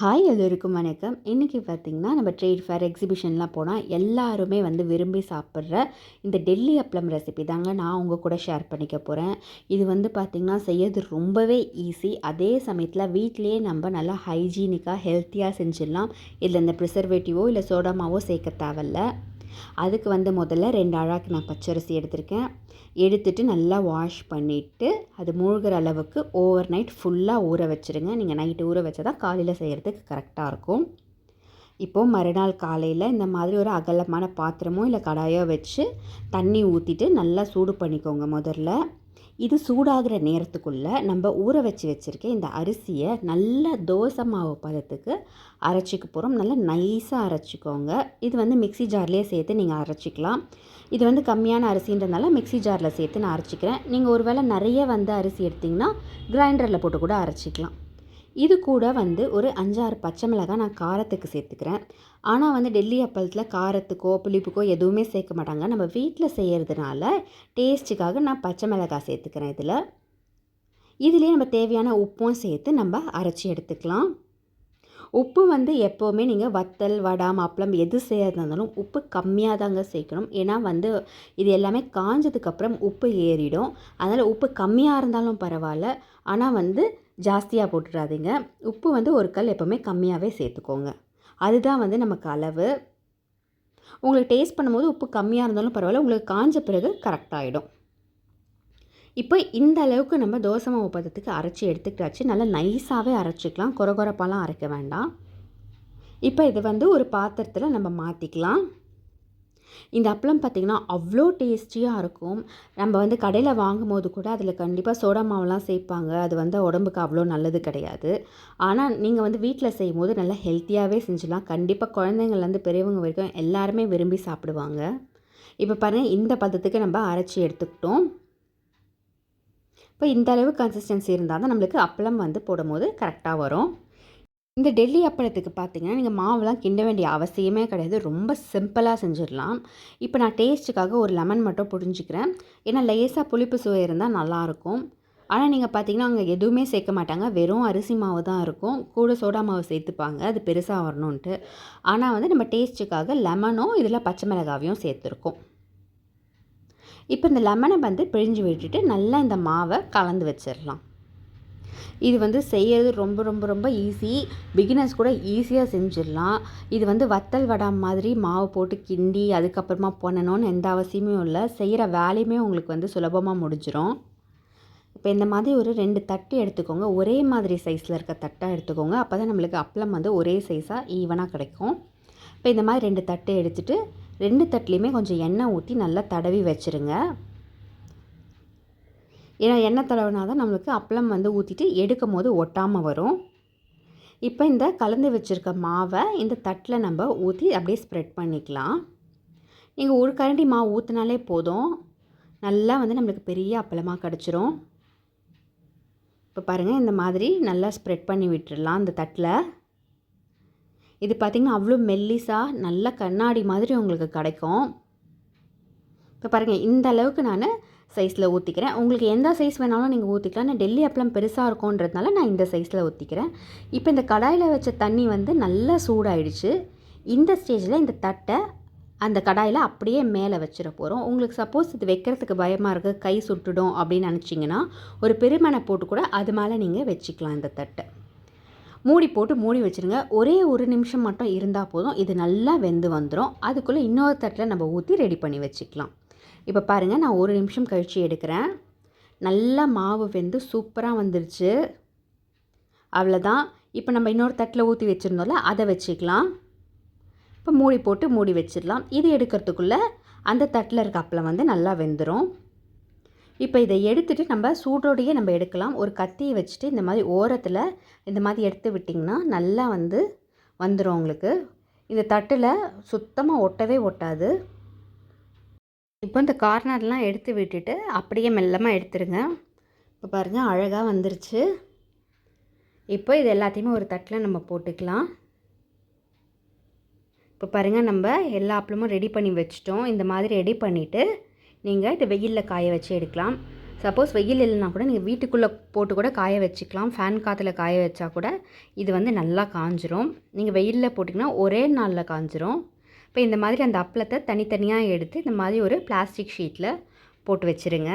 Hi எல்லோருக்கும் வணக்கம். இன்றைக்கி பார்த்திங்கன்னா நம்ம ட்ரேட் ஃபேர் எக்ஸிபிஷன்லாம் போனால் எல்லாருமே வந்து விரும்பி சாப்பிட்ற இந்த டெல்லி அப்பளம் ரெசிபி தாங்க நான் உங்கள் கூட ஷேர் பண்ணிக்க போகிறேன் இது வந்து பார்த்திங்கன்னா செய்யறது ரொம்பவே ஈஸி அதே சமயத்தில் வீட்டிலேயே நம்ம நல்லா ஹைஜீனிக்காக ஹெல்த்தியாக செஞ்சிடலாம். இதில் இந்த ப்ரிசர்வேட்டிவோ இல்லை சோடாமாவோ சேர்க்க தேவையில்ல. அதுக்கு வந்து முதல்ல ரெண்டு அழாக்கு நான் பச்சரிசி எடுத்திருக்கேன். எடுத்துட்டு நல்லா வாஷ் பண்ணிவிட்டு அது மூழ்கிற அளவுக்கு ஓவர் நைட் ஃபுல்லாக ஊற வச்சுருங்க. நீங்கள் நைட்டு ஊற வச்சா தான் காலையில் செய்கிறதுக்கு கரெக்டாக இருக்கும். இப்போது மறுநாள் காலையில் இந்த மாதிரி ஒரு அகலமான பாத்திரமோ இல்லை கடாயோ வச்சு தண்ணி ஊற்றிட்டு நல்லா சூடு பண்ணிக்கோங்க முதல்ல. இது சூடாகிற நேரத்துக்குள்ளே நம்ம ஊற வச்சு வச்சுருக்க இந்த அரிசியை நல்ல தோசை மாவு பதத்துக்கு அரைச்சிக்க போகிறோம் நல்லா நைஸாக அரைச்சிக்கோங்க. இது வந்து மிக்சி ஜார்லேயே சேர்த்து நீங்கள் அரைச்சிக்கலாம். இது வந்து கம்மியான அரிசின்றதுனால மிக்சி ஜாரில் சேர்த்து நான் அரைச்சிக்கிறேன். நீங்கள் ஒரு வேளை நிறைய வந்து அரிசி எடுத்திங்கன்னா கிரைண்டரில் போட்டு கூட அரைச்சிக்கலாம். இது கூட வந்து ஒரு அஞ்சாறு பச்சை மிளகாய் நான் காரத்துக்கு சேர்த்துக்கிறேன். ஆனால் வந்து டெல்லி அப்பளத்தில் காரத்துக்கோ புளிப்புக்கோ எதுவுமே சேர்க்க மாட்டாங்க. நம்ம வீட்டில் செய்கிறதுனால டேஸ்ட்டுக்காக நான் பச்சை மிளகாய் சேர்த்துக்கிறேன் இதில். இதுலேயே நம்ம தேவையான உப்பும் சேர்த்து நம்ம அரைச்சி எடுத்துக்கலாம். உப்பு வந்து எப்போவுமே நீங்கள் வத்தல் வடா மாப்பிளம் எது செய்யறதுனாலும் உப்பு கம்மியாக தாங்க சேர்க்கணும். ஏன்னா வந்து இது எல்லாமே காஞ்சதுக்கப்புறம் உப்பு ஏறிடும். அதனால் உப்பு கம்மியாக இருந்தாலும் பரவாயில்ல. ஆனால் வந்து ஜாஸ்தியாக போட்டுடாதீங்க உப்பு வந்து ஒரு கல் எப்போவுமே கம்மியாகவே சேர்த்துக்கோங்க. அதுதான் வந்து நமக்கு அளவு உங்களுக்கு டேஸ்ட் பண்ணும்போது உப்பு கம்மியாக இருந்தாலும் பரவாயில்ல உங்களுக்கு காஞ்ச பிறகு கரெக்டாகிடும் இப்போ இந்த அளவுக்கு நம்ம தோசை மாவு பதத்துக்கு அரைச்சி எடுத்துக்கிட்டாச்சு. நல்லா நைஸாகவே அரைச்சிக்கலாம். கொரகொரப்பாலாம் அரைக்க வேண்டாம். இப்போ இது வந்து ஒரு பாத்திரத்தில் நம்ம மாற்றிக்கலாம் இந்த அப்பளம் பார்த்திங்கன்னா அவ்வளோ டேஸ்டியாக இருக்கும். நம்ம வந்து கடையில் வாங்கும் போது கூட அதில் கண்டிப்பாக சோடா மாவுலாம் சேர்ப்பாங்க அது வந்து உடம்புக்கு அவ்வளோ நல்லது கிடையாது. ஆனால் நீங்கள் வந்து வீட்டில் செய்யும் போது நல்லா ஹெல்த்தியாகவே செஞ்சிடலாம் கண்டிப்பாக குழந்தைங்கள்லேருந்து பெரியவங்க வரைக்கும் எல்லாருமே விரும்பி சாப்பிடுவாங்க. இப்போ பாருங்கள் இந்த பதத்துக்கு நம்ம அரைச்சி எடுத்துக்கிட்டோம். இப்போ இந்த அளவு கன்சிஸ்டன்சி இருந்தால் தான் நம்மளுக்கு அப்பளம் வந்து போடும்போது கரெக்டாக வரும். இந்த டெல்லி அப்பளத்துக்கு பார்த்தீங்கன்னா நீங்கள் மாவுலாம் கிண்ட வேண்டிய அவசியமே கிடையாது. ரொம்ப சிம்பிளாக செஞ்சிடலாம். இப்போ நான் டேஸ்ட்டுக்காக ஒரு லெமன் மட்டும் புரிஞ்சுக்கிறேன் ஏன்னா லேசாக புளிப்பு சுவை இருந்தால் நல்லாயிருக்கும். ஆனால் நீங்கள் பார்த்தீங்கன்னா அங்கே எதுவுமே சேர்க்க மாட்டாங்க. வெறும் அரிசி மாவு தான் இருக்கும். கூட சோடா மாவு சேர்த்துப்பாங்க. அது பெருசாக வரணுன்ட்டு ஆனால் வந்து நம்ம டேஸ்ட்டுக்காக லெமனும் இதில் பச்சை மிளகாவையும் சேர்த்துருக்கோம். இப்போ இந்த லெமனை வந்து பிழிஞ்சு விட்டுட்டு நல்லா இந்த மாவை கலந்து வச்சிடலாம். இது வந்து செய்கிறது ரொம்ப ரொம்ப ரொம்ப ஈஸி பிகினர்ஸ் கூட ஈஸியாக செஞ்சிடலாம். இது வந்து வத்தல் வடா மாதிரி மாவு போட்டு கிண்டி அதுக்கப்புறமா பண்ணணும்னு எந்த அவசியமும் இல்லை. செய்கிற வேலையுமே உங்களுக்கு வந்து சுலபமாக முடிஞ்சிடும் இப்போ இந்த மாதிரி ஒரு ரெண்டு தட்டு எடுத்துக்கோங்க. ஒரே மாதிரி சைஸில் இருக்க தட்டாக எடுத்துக்கோங்க. அப்போ தான் நம்மளுக்கு அப்பளம் வந்து ஒரே சைஸாக ஈவனாக கிடைக்கும். இப்போ இந்த மாதிரி ரெண்டு தட்டு எடுத்துகிட்டு ரெண்டு தட்டுலேயுமே கொஞ்சம் எண்ணெய் ஊற்றி நல்லா தடவி வச்சுருங்க. ஏன்னா எண்ணெய் தடவினா தான் நம்மளுக்கு அப்பளம் வந்து ஊற்றிட்டு எடுக்கும் போது ஒட்டாமல் வரும். இப்போ இந்த கலந்து வச்சுருக்க மாவை இந்த தட்டில் நம்ம ஊற்றி அப்படியே ஸ்ப்ரெட் பண்ணிக்கலாம். நீங்கள் ஒரு கரண்டி மாவு ஊற்றினாலே போதும். நல்லா வந்து நம்மளுக்கு பெரிய அப்பளமாக கிடச்சிரும். இப்போ பாருங்கள் இந்த மாதிரி நல்லா ஸ்ப்ரெட் பண்ணி விட்டுடலாம் அந்த தட்டில். இது பார்த்திங்கன்னா அவ்வளோ மெல்லிஸாக நல்ல கண்ணாடி மாதிரி உங்களுக்கு கிடைக்கும். இப்போ பாருங்கள் இந்த அளவுக்கு நான் சைஸில் ஊற்றிக்கிறேன் உங்களுக்கு எந்த சைஸ் வேணாலும் நீங்கள் ஊற்றிக்கலாம் நான் டெல்லி அப்பளம் பெருசாக இருக்கும்ன்றதுனால நான் இந்த சைஸில் ஊற்றிக்கிறேன் இப்போ இந்த கடாயில் வச்ச தண்ணி வந்து நல்லா சூடாயிடுச்சு. இந்த ஸ்டேஜில் இந்த தட்டை அந்த கடாயில் அப்படியே மேலே வச்சிட போகிறோம் உங்களுக்கு சப்போஸ் இது வைக்கிறதுக்கு பயமாக இருக்குது கை சுட்டுடும் அப்படின்னு நினச்சிங்கன்னா ஒரு பெருமனை போட்டு கூட அது மேலே நீங்கள் வச்சுக்கலாம் இந்த தட்டை. மூடி போட்டு மூடி வச்சுருங்க. ஒரே ஒரு நிமிஷம் மட்டும் இருந்தால் போதும். இது நல்லா வெந்து வந்துடும் அதுக்குள்ளே இன்னொரு தட்டில் நம்ம ஊற்றி ரெடி பண்ணி வச்சுக்கலாம். இப்போ பாருங்கள் நான் ஒரு நிமிஷம் கழித்து எடுக்கிறேன். நல்லா மாவு வெந்து சூப்பராக வந்துருச்சு. அவ்வளோதான் இப்போ நம்ம இன்னொரு தட்டில் ஊற்றி வச்சுருந்தோம்ல அதை வச்சுக்கலாம். இப்போ மூடி போட்டு மூடி வச்சிடலாம். இது எடுக்கிறதுக்குள்ளே அந்த தட்டில் இருக்க அப்பளம் வந்து நல்லா வெந்துடும் இப்போ இதை எடுத்துகிட்டு நம்ம சூடோடையே நம்ம எடுக்கலாம். ஒரு கத்தியை வச்சுட்டு இந்த மாதிரி ஓரத்தில் இந்த மாதிரி எடுத்து விட்டிங்கன்னா நல்லா வந்து வந்துடும் உங்களுக்கு. இந்த தட்டில் சுத்தமாக ஒட்டவே ஒட்டாது. இப்போ இந்த கார்னர்லாம் எடுத்து விட்டுட்டு அப்படியே மெல்லமாக எடுத்துருங்க. இப்போ பாருங்கள் அழகாக வந்துருச்சு. இப்போ இது எல்லாத்தையுமே ஒரு தட்டில் நம்ம போட்டுக்கலாம். இப்போ பாருங்கள் நம்ம எல்லா அப்பளமும் ரெடி பண்ணி வச்சிட்டோம். இந்த மாதிரி ரெடி பண்ணிவிட்டு நீங்கள் இதை வெயிலில் காய வச்சு எடுக்கலாம். சப்போஸ் வெயில் இல்லைனா கூட நீங்கள் வீட்டுக்குள்ளே போட்டு கூட காய வச்சுக்கலாம். ஃபேன் காற்றுல காய வச்சா கூட இது வந்து நல்லா காஞ்சிரும். நீங்கள் வெயிலில் போட்டிங்கன்னா ஒரே நாளில் காஞ்சிரும். இப்போ இந்த மாதிரி அந்த அப்பளத்தை தனித்தனியாக எடுத்து இந்த மாதிரி ஒரு பிளாஸ்டிக் ஷீட்டில் போட்டு வச்சுருங்க.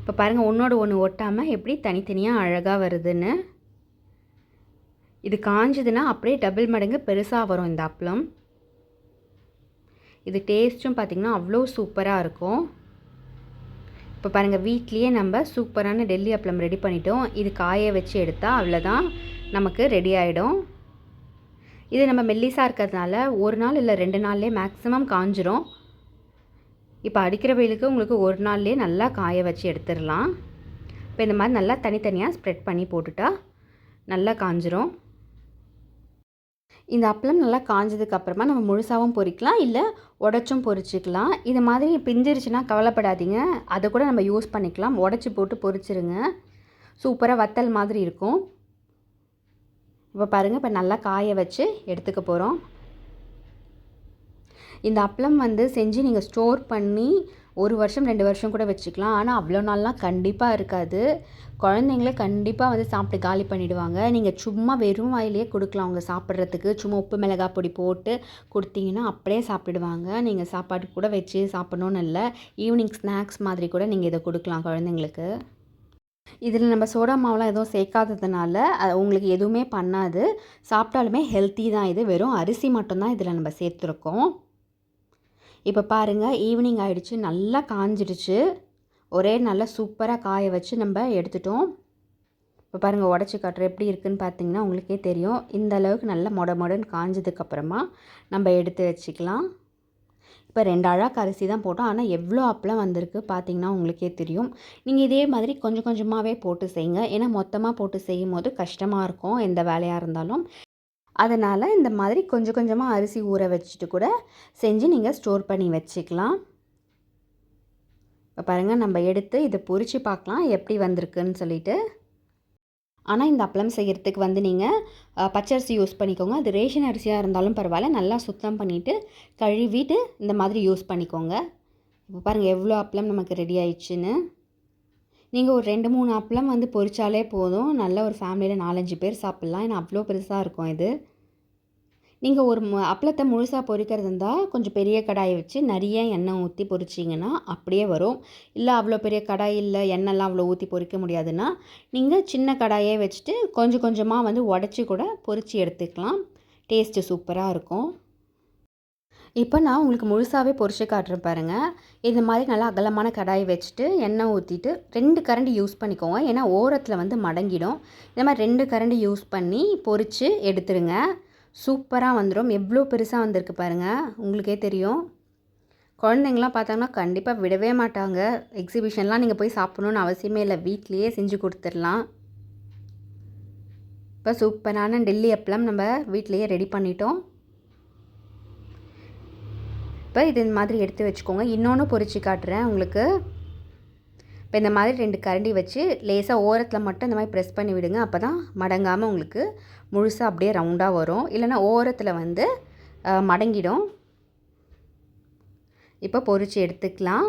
இப்போ பாருங்கள் ஒன்றோட ஒன்று ஒட்டாமல் எப்படி தனித்தனியாக அழகாக வருதுன்னு. இது காஞ்சதுன்னா அப்படியே டபுள் மடங்கு பெருசாக வரும் இந்த அப்பளம். இது டேஸ்ட்டும் பார்த்திங்கன்னா அவ்வளோ சூப்பராக இருக்கும். இப்போ பாருங்கள் வீட்லேயே நம்ம சூப்பரான டெல்லி அப்பளம் ரெடி பண்ணிட்டோம். இது காய வச்சு எடுத்தால் அவ்வளோதான் நமக்கு ரெடி ஆகிடும் இது நம்ம மெல்லிசாக இருக்கிறதுனால ஒரு நாள் இல்லை ரெண்டு நாள்லேயே மேக்ஸிமம் காஞ்சிரும். இப்போ அடிக்கிற வெயிலுக்கு உங்களுக்கு ஒரு நாள்லேயே நல்லா காய வச்சு எடுத்துடலாம். இப்போ இந்த மாதிரி நல்லா தனித்தனியாக ஸ்ப்ரெட் பண்ணி போட்டுட்டா நல்லா காஞ்சிரும். இந்த அப்பளம் நல்லா காஞ்சதுக்கு அப்புறமா நம்ம முழுசாகவும் பொறிக்கலாம் இல்லை உடச்சும் பொரிச்சிக்கலாம் இது மாதிரி பிஞ்சிருச்சுன்னா கவலைப்படாதீங்க. அதை கூட நம்ம யூஸ் பண்ணிக்கலாம். உடச்சி போட்டு பொரிச்சிருங்க சூப்பராக வத்தல் மாதிரி இருக்கும். இப்போ பாருங்கள் இப்போ நல்லா காய வச்சு எடுத்துக்க போகிறோம் இந்த அப்பளம் வந்து செஞ்சு நீங்கள் ஸ்டோர் பண்ணி ஒரு வருஷம் ரெண்டு வருஷம் கூட வச்சுக்கலாம். ஆனால் அவ்வளோ நாள்லாம் கண்டிப்பாக இருக்காது. குழந்தைங்களே கண்டிப்பாக வந்து சாப்பிட்டு காலி பண்ணிவிடுவாங்க நீங்கள் சும்மா வெறும் வாயிலேயே கொடுக்கலாம் அவங்க சாப்பிட்றதுக்கு. சும்மா உப்பு மிளகாய் பொடி போட்டு கொடுத்தீங்கன்னா அப்படியே சாப்பிடுவாங்க. நீங்கள் சாப்பாடு கூட வச்சு சாப்பிட்ணுன்னு இல்லை. ஈவினிங் ஸ்நாக்ஸ் மாதிரி கூட நீங்கள் இதை கொடுக்கலாம் குழந்தைங்களுக்கு. இதில் நம்ம சோடா மாவுலாம் எதுவும் சேர்க்காததுனால உங்களுக்கு எதுவுமே பண்ணாது. சாப்பிட்டாலுமே ஹெல்த்தி தான் இது. வெறும் அரிசி மட்டும்தான் இதில் நம்ம சேர்த்துருக்கோம். இப்போ பாருங்கள் ஈவினிங் ஆகிடுச்சு நல்லா காஞ்சிடுச்சு. ஒரே நல்லா சூப்பராக காய வச்சு நம்ம எடுத்துட்டோம். இப்போ பாருங்கள் உடச்சி காட்டுற எப்படி இருக்குதுன்னு பார்த்தீங்கன்னா உங்களுக்கே தெரியும். இந்த அளவுக்கு நல்லா மொட மொடன்னு காஞ்சதுக்கப்புறமா நம்ம எடுத்து வச்சுக்கலாம். இப்போ ரெண்டு அழாக்கு அரிசி தான் போட்டோம். ஆனால் எவ்வளோ அப்பளம் வந்திருக்கு பார்த்தீங்கன்னா உங்களுக்கே தெரியும். நீங்கள் இதே மாதிரி கொஞ்சம் கொஞ்சமாகவே போட்டு செய்யுங்க. ஏன்னா மொத்தமாக போட்டு செய்யும் போது கஷ்டமாக இருக்கும். எந்த வேலையாக இருந்தாலும். அதனால் இந்த மாதிரி கொஞ்சம் கொஞ்சமாக அரிசி ஊற வச்சுட்டு கூட செஞ்சு நீங்கள் ஸ்டோர் பண்ணி வச்சுக்கலாம். இப்போ பாருங்கள் நம்ம எடுத்து இதை பொறிச்சு பார்க்கலாம். எப்படி வந்திருக்குன்னு சொல்லிட்டு. ஆனால் இந்த அப்பளம் செய்கிறதுக்கு வந்து நீங்கள் பச்சரிசி யூஸ் பண்ணிக்கோங்க. அது ரேஷன் அரிசியாக இருந்தாலும் பரவாயில்ல. நல்லா சுத்தம் பண்ணிவிட்டு கழுவிட்டு இந்த மாதிரி யூஸ் பண்ணிக்கோங்க. இப்போ பாருங்கள் எவ்வளோ அப்பளம் நமக்கு ரெடி ஆயிடுச்சுன்னு. நீங்கள் ஒரு ரெண்டு மூணு அப்பளம் வந்து பொரிச்சாலே போதும். நல்ல ஒரு ஃபேமிலியில் நாலஞ்சு பேர் சாப்பிட்லாம். ஏன்னா அவ்வளோ பெருசாக இருக்கும் இது. நீங்கள் ஒரு அப்பளத்தை முழுசாக பொரிக்கிறது இருந்தால் கொஞ்சம் பெரிய கடாயை வச்சு நிறைய எண்ணெய் ஊற்றி பொரிச்சிங்கன்னா அப்படியே வரும். இல்லை அவ்வளோ பெரிய கடாய் இல்லை எண்ணெய்லாம் அவ்வளோ ஊற்றி பொறிக்க முடியாதுன்னா நீங்கள் சின்ன கடாயே வச்சுட்டு கொஞ்சம் கொஞ்சமாக வந்து உடச்சி கூட பொரித்து எடுத்துக்கலாம். டேஸ்ட்டு சூப்பராக இருக்கும். இப்போ நான் உங்களுக்கு முழுசாகவே பொறிச்சு காட்டுறேன் பாருங்கள் இந்த மாதிரி நல்லா அகலமான கடாயை வச்சுட்டு எண்ணெய் ஊற்றிட்டு ரெண்டு கரண்டி யூஸ் பண்ணிக்கோங்க. ஏன்னா ஓரத்தில் வந்து மடங்கிடும். இந்த மாதிரி ரெண்டு கரண்டி யூஸ் பண்ணி பொரித்து எடுத்துருங்க. சூப்பராக வந்துடும் எவ்வளோ பெருசாக வந்திருக்கு பாருங்கள் உங்களுக்கே தெரியும். குழந்தைங்களாம் பார்த்தாங்கன்னா கண்டிப்பாக விடவே மாட்டாங்க. எக்ஸிபிஷன்லாம் நீங்கள் போய் சாப்பிட்ணுன்னு அவசியமே இல்லை. வீட்லேயே செஞ்சு கொடுத்துடலாம். இப்போ சூப்பரான டெல்லி அப்பளம் நம்ம வீட்லேயே ரெடி பண்ணிட்டோம். இப்போ இது மாதிரி எடுத்து வச்சுக்கோங்க. இன்னொன்று பொறிச்சு காட்டுறேன் உங்களுக்கு. இப்போ இந்த மாதிரி ரெண்டு கரண்டி வச்சு லேசாக ஓரத்தில் மட்டும் இந்த மாதிரி ப்ரெஸ் பண்ணி விடுங்க. அப்போ தான் மடங்காமல் உங்களுக்கு முழுசாக அப்படியே ரவுண்டாக வரும். இல்லைனா ஓரத்தில் வந்து மடங்கிடும். இப்போ பொறிச்சு எடுத்துக்கலாம்.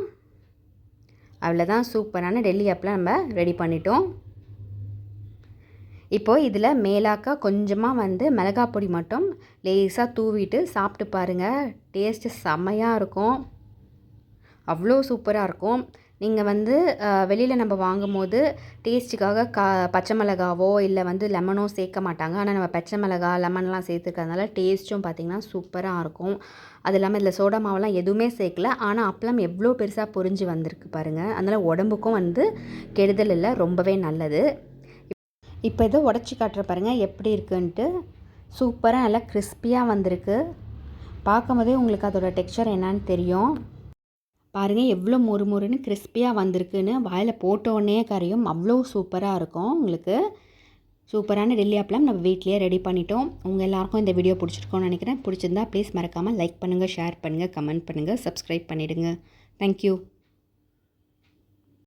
அவ்வளோதான் சூப்பரான டெல்லி அப்பெலாம் நம்ம ரெடி பண்ணிட்டோம். இப்போது இதில் மேலாக்கா கொஞ்சமாக வந்து மிளகாய் பொடி மட்டும் லேசாக தூவிட்டு சாப்பிட்டு பாருங்கள் டேஸ்ட்டு செம்மையாக இருக்கும். அவ்வளோ சூப்பராக இருக்கும். நீங்கள் வந்து வெளியில் நம்ம வாங்கும் போது டேஸ்ட்டுக்காக கா பச்சை மிளகாவோ இல்லை வந்து லெமனோ சேர்க்க மாட்டாங்க. ஆனால் நம்ம பச்சை மிளகா லெமன்லாம் சேர்த்துக்கிறதுனால டேஸ்ட்டும் பார்த்திங்கன்னா சூப்பராக இருக்கும். அது இல்லாமல் இதில் சோடா மாவெல்லாம் எதுவுமே சேர்க்கல. ஆனால் அப்பளம் எவ்வளோ பெருசாக பொறிஞ்சு வந்திருக்கு பாருங்கள் அதனால் உடம்புக்கும் வந்து கெடுதல் இல்லை ரொம்பவே நல்லது. இப்போ இதை உடச்சி காட்டுற பாருங்கள் எப்படி இருக்குன்ட்டு. சூப்பராக நல்லா கிறிஸ்பியாக வந்திருக்கு. பார்க்கும்போதே உங்களுக்கு அதோட டெக்ஸ்சர் என்னன்னு தெரியும். பாருங்கள் எவ்வளோ மொறு மொறுன்னு கிறிஸ்பியாக வந்திருக்குன்னு. வாயில் போட்டோடனே கரையும் அவ்வளோ சூப்பராக இருக்கும் உங்களுக்கு. சூப்பரான டெல்லி ஆப்லாம் நம்ம வீட்லேயே ரெடி பண்ணிட்டோம். உங்கள் எல்லாருக்கும் இந்த வீடியோ பிடிச்சிருக்கோன்னு நினைக்கிறேன். பிடிச்சிருந்தா ப்ளீஸ் மறக்காமல் லைக் பண்ணுங்கள் ஷேர் பண்ணுங்கள் கமெண்ட் பண்ணுங்கள் சப்ஸ்கிரைப் பண்ணிவிடுங்க தேங்க்யூ